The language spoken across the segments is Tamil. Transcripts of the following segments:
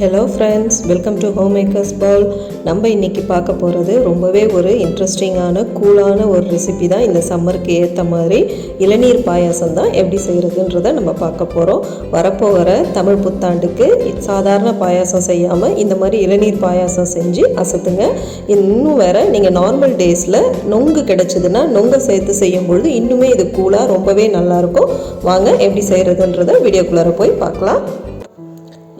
Hello friends welcome to home makers பால் நம்ம இன்றைக்கி பார்க்க போகிறது ரொம்பவே ஒரு இன்ட்ரெஸ்டிங்கான கூலான ஒரு ரெசிபி தான். இந்த சம்மருக்கு ஏற்ற மாதிரி இளநீர் பாயாசம் தான் எப்படி செய்கிறதுன்றதை நம்ம பார்க்க போகிறோம் வரப்போகிற தமிழ் புத்தாண்டுக்கு சாதாரண பாயாசம் செய்யாமல் இந்த மாதிரி இளநீர் பாயாசம் செஞ்சு அசத்துங்க. இன்னும் வேறு நீங்கள் நார்மல் டேஸில் நொங்கு கிடச்சிதுன்னா நொங்கை சேர்த்து செய்யும் பொழுது இன்னுமே இது கூலாக ரொம்பவே நல்லாயிருக்கும் வாங்க எப்படி செய்கிறதுன்றதை வீடியோக்குள்ளார போய் பார்க்கலாம்.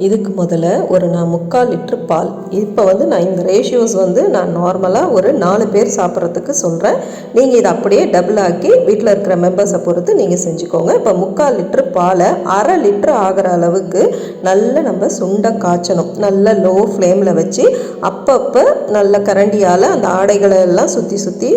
இதுக்கு முதல்ல ஒரு நான் முக்கால் லிட்ரு பால். இப்போ வந்து நான் இந்த ரேஷியோஸ் வந்து நான் நார்மலாக ஒரு நாலு பேர் சாப்பிட்றதுக்கு சொல்கிறேன் நீங்கள் இதை அப்படியே டபுள் ஆக்கி வீட்டில் இருக்கிற மெம்பர்ஸை பொறுத்து நீங்கள் செஞ்சுக்கோங்க. இப்போ முக்கால் லிட்ரு பாலை அரை லிட்ரு ஆகிற அளவுக்கு நல்ல நம்ம சுண்டை காய்ச்சணும். நல்ல லோ ஃப்ளேமில் வச்சு அப்பப்போ நல்ல கரண்டியால் அந்த ஆடைகளை எல்லாம் சுற்றி சுற்றி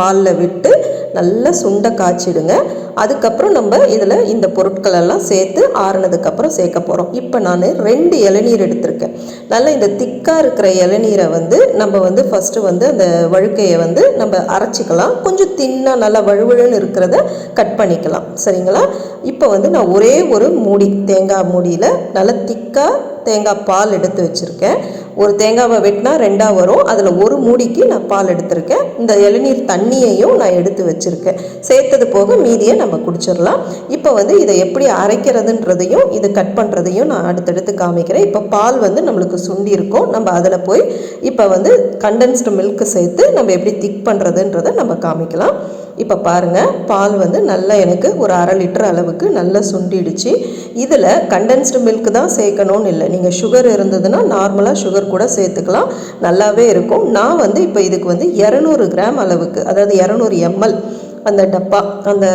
பாலில் விட்டு நல்லா சுண்டை காய்ச்சிடுங்க. அதுக்கப்புறம் நம்ம இதில் இந்த பொருட்கள் எல்லாம் சேர்த்து ஆறுனதுக்கப்புறம் சேர்க்க போகிறோம் இப்போ நான் ரெண்டு இளநீர் எடுத்திருக்கேன். நல்லா இந்த திக்காக இருக்கிற இளநீரை வந்து நம்ம வந்து ஃபஸ்ட்டு வந்து அந்த வழுக்கையை வந்து நம்ம அரைச்சிக்கலாம். கொஞ்சம் தின்னாக நல்லா வழுவழுன்னு இருக்கிறத கட் பண்ணிக்கலாம். சரிங்களா? இப்போ வந்து நான் ஒரே ஒரு மூடி தேங்காய் மூடியில் நல்லா திக்காக தேங்காய் பால் எடுத்து வச்சுருக்கேன். ஒரு தேங்காவை வெட்டினா ரெண்டாக வரும். அதில் ஒரு மூடிக்கு நான் பால் எடுத்திருக்கேன். இந்த இளநீர் தண்ணியையும் நான் எடுத்து வச்சுருக்கேன். சேர்த்தது போக மீதியை நம்ம குடிச்சிடலாம். இப்போ வந்து இதை எப்படி அரைக்கிறதுன்றதையும் இது கட் பண்ணுறதையும் நான் அடுத்தடுத்து காமிக்கிறேன். இப்போ பால் வந்து நம்மளுக்கு சுண்டி இருக்கும். நம்ம அதில் போய் இப்போ வந்து கண்டென்ஸ்டு மில்க்கு சேர்த்து நம்ம எப்படி திக் பண்ணுறதுன்றதை நம்ம காமிக்கலாம். இப்போ பாருங்கள் பால் வந்து நல்லா எனக்கு ஒரு அரை லிட்டர் அளவுக்கு நல்லா சுண்டிடுச்சு. இதில் கண்டென்ஸ்டு மில்க் தான் சேர்க்கணும்னு இல்லை. நீங்கள் சுகர் இருந்ததுன்னா நார்மலாக சுகர் கூட சேர்த்துக்கலாம். நல்லாவே இருக்கும். நான் வந்து இப்போ இதுக்கு வந்து இரநூறு கிராம் அளவுக்கு அதாவது இரநூறு எம்எல் அந்த டப்பா அந்த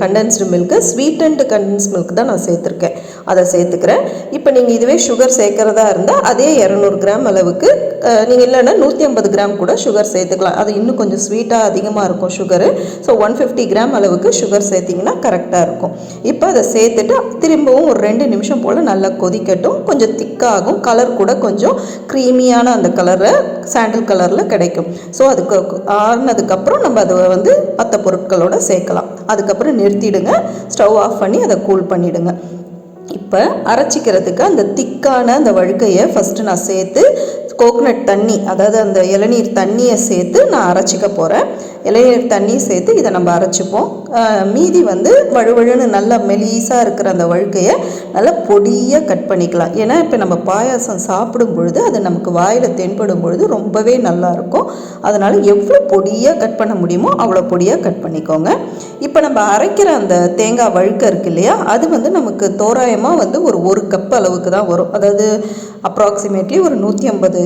condensed milk sweetened condensed milk தான் நான் சேர்த்துருக்கேன். அதை சேர்த்துக்கிறேன். இப்போ நீங்கள் இதுவே சுகர் சேர்க்குறதா இருந்தால் அதே இரநூறு கிராம் அளவுக்கு நீங்கள் இல்லைன்னா நூற்றி ஐம்பது கிராம் கூட சுகர் சேர்த்துக்கலாம். அது இன்னும் கொஞ்சம் ஸ்வீட்டாக அதிகமாக இருக்கும் sugar so one fifty gram அளவுக்கு சுகர் சேர்த்திங்கன்னா கரெக்டாக இருக்கும். இப்போ அதை சேர்த்துட்டு திரும்பவும் ஒரு ரெண்டு நிமிஷம் போல் நல்லா கொதிக்கட்டும். கொஞ்சம் திக்காகும். கலர் கூட கொஞ்சம் க்ரீமியான அந்த கலரை சாண்டில் கலரில் கிடைக்கும். ஸோ அதுக்கு ஆறுனதுக்கப்புறம் நம்ம அதை வந்து மற்ற பொருட்களோடு சேர்க்கலாம். அதுக்கப்புறம் நிறுத்திடுங்க. ஸ்டவ் ஆஃப் பண்ணி அதை கூல் பண்ணிவிடுங்க இப்போ அரைச்சிக்கிறதுக்கு அந்த திக்கான அந்த வழுக்கையை ஃபஸ்ட்டு நான் சேர்த்து கோகனட் தண்ணி அதாவது அந்த இளநீர் தண்ணியை சேர்த்து நான் அரைச்சிக்க போகிறேன் இலையை தண்ணி சேர்த்து இதை நம்ம அரைச்சிப்போம். மீதி வந்து வழுவழுன்னு நல்லா மெலீஸாக இருக்கிற அந்த வழுக்கையை நல்லா பொடியாக கட் பண்ணிக்கலாம். ஏன்னா இப்போ நம்ம பாயாசம் சாப்பிடும் பொழுது அது நமக்கு வாயில் தென்படும் பொழுது ரொம்பவே நல்லாயிருக்கும் அதனால் எவ்வளோ பொடியாக கட் பண்ண முடியுமோ அவ்வளோ பொடியாக கட் பண்ணிக்கோங்க. இப்போ நம்ம அரைக்கிற அந்த தேங்காய் வழுக்க இருக்கு இல்லையா அது வந்து நமக்கு தோராயமாக வந்து ஒரு ஒரு கப் அளவுக்கு தான் வரும். அதாவது அப்ராக்சிமேட்லி ஒரு நூற்றி ஐம்பது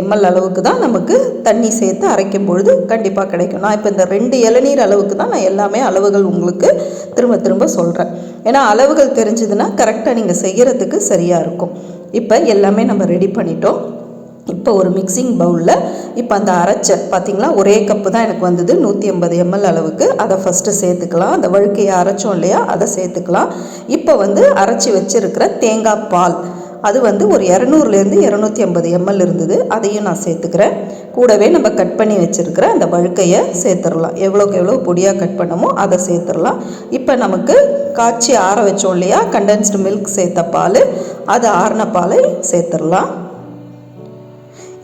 எம்எல் அளவுக்கு தான் நமக்கு தண்ணி சேர்த்து அரைக்கும் பொழுது கண்டிப்பாக கிடைக்கும். நான் இப்போ இந்த ரெண்டு இளநீர் அளவுக்கு தான் நான் எல்லாமே அளவுகள் உங்களுக்கு திரும்ப திரும்ப சொல்கிறேன் ஏன்னா அளவுகள் தெரிஞ்சதுன்னா கரெக்டாக நீங்கள் செய்கிறதுக்கு சரியாக இருக்கும். இப்போ எல்லாமே நம்ம ரெடி பண்ணிட்டோம். இப்போ ஒரு மிக்சிங் பவுலில் இப்போ அந்த அரைச்ச பார்த்திங்களா? ஒரே கப்பு தான் எனக்கு வந்தது. நூற்றி ஐம்பது எம்எல் அளவுக்கு. அதை ஃபஸ்ட்டு சேர்த்துக்கலாம். அந்த வழுக்கையை அரைச்சோம் இல்லையா? அதை சேர்த்துக்கலாம். இப்போ வந்து அரைச்சி வச்சுருக்கிற தேங்காய் பால். அது வந்து ஒரு இரநூறுலேருந்து இரநூத்தி ஐம்பது எம்எல் இருந்தது. அதையும் நான் சேர்த்துக்கிறேன். கூடவே நம்ம கட் பண்ணி வச்சுருக்கிற அந்த வழுக்கையை சேர்த்துடலாம். எவ்வளோக்கு எவ்வளோ பொடியாக கட் பண்ணமோ அதை சேர்த்துடலாம். இப்போ நமக்கு காய்ச்சி ஆற வச்சோம் இல்லையா? கண்டென்ஸ்டு மில்க் சேர்த்த பால். அது ஆறின பாலை சேர்த்துடலாம்.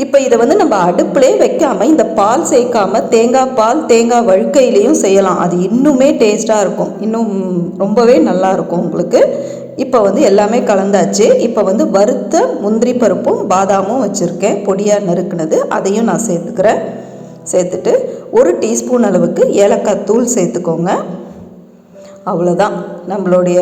இப்போ இதை வந்து நம்ம அடுப்புலே வைக்காமல் இந்த பால் சேர்க்காம தேங்காய் பால் தேங்காய் வழுக்கையிலையும் செய்யலாம். அது இன்னுமே டேஸ்ட்டாக இருக்கும். இன்னும் ரொம்பவே நல்லா இருக்கும் உங்களுக்கு. இப்போ வந்து எல்லாமே கலந்தாச்சு. இப்போ வந்து வறுத்த முந்திரி பருப்பும் பாதாமும் வச்சுருக்கேன். பொடியாக நறுக்குனது. அதையும் நான் சேர்த்துக்கிறேன். சேர்த்துட்டு ஒரு டீஸ்பூன் அளவுக்கு ஏலக்காய் தூள் சேர்த்துக்கோங்க. அவ்வளோதான் நம்மளுடைய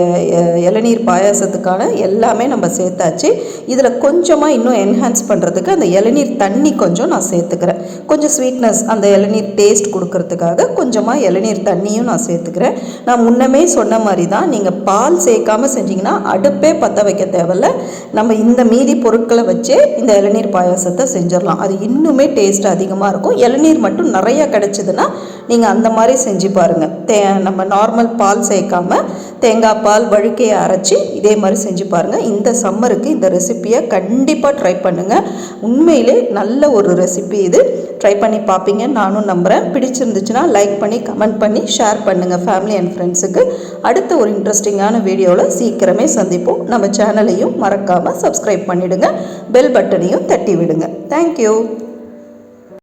இளநீர் பாயாசத்துக்கான எல்லாமே நம்ம சேர்த்தாச்சு. இதில் கொஞ்சமாக இன்னும் என்ஹான்ஸ் பண்ணுறதுக்கு அந்த இளநீர் தண்ணி கொஞ்சம் நான் சேர்த்துக்கிறேன். கொஞ்சம் ஸ்வீட்னஸ் அந்த இளநீர் டேஸ்ட் கொடுக்கறதுக்காக கொஞ்சமாக இளநீர் தண்ணியும் நான் சேர்த்துக்கிறேன். நான் முன்னமே சொன்ன மாதிரி தான் நீங்கள் பால் சேர்க்காமல் செஞ்சிங்கன்னா அடுப்பே பற்ற வைக்க தேவையில்ல. நம்ம இந்த மீதி பொருட்களை வச்சே இந்த இளநீர் பாயாசத்தை செஞ்சிடலாம். அது இன்னுமே டேஸ்ட் அதிகமாக இருக்கும். இளநீர் மட்டும் நிறையா கிடச்சிதுன்னா நீங்கள் அந்த மாதிரி செஞ்சு பாருங்கள் தே நம்ம நார்மல் பால் சேர்க்காமல் தேங்காய் பால் வழுக்கையை அரைச்சி இதே மாதிரி செஞ்சு பாருங்கள் இந்த சம்மருக்கு இந்த ரெசிப்பியை கண்டிப்பாக ட்ரை பண்ணுங்கள் உண்மையிலே நல்ல ஒரு ரெசிபி இது. ட்ரை பண்ணி பார்ப்பீங்க. நானும் நம்புகிறேன் பிடிச்சிருந்துச்சுன்னா லைக் பண்ணி கமெண்ட் பண்ணி ஷேர் பண்ணுங்கள் ஃபேமிலி அண்ட் ஃப்ரெண்ட்ஸுக்கு அடுத்த ஒரு இன்ட்ரெஸ்டிங்கான வீடியோவில் சீக்கிரமே சந்திப்போம். நம்ம சேனலையும் மறக்காமல் சப்ஸ்கிரைப் பண்ணிவிடுங்க பெல் பட்டனையும் தட்டி விடுங்க. தேங்க்யூ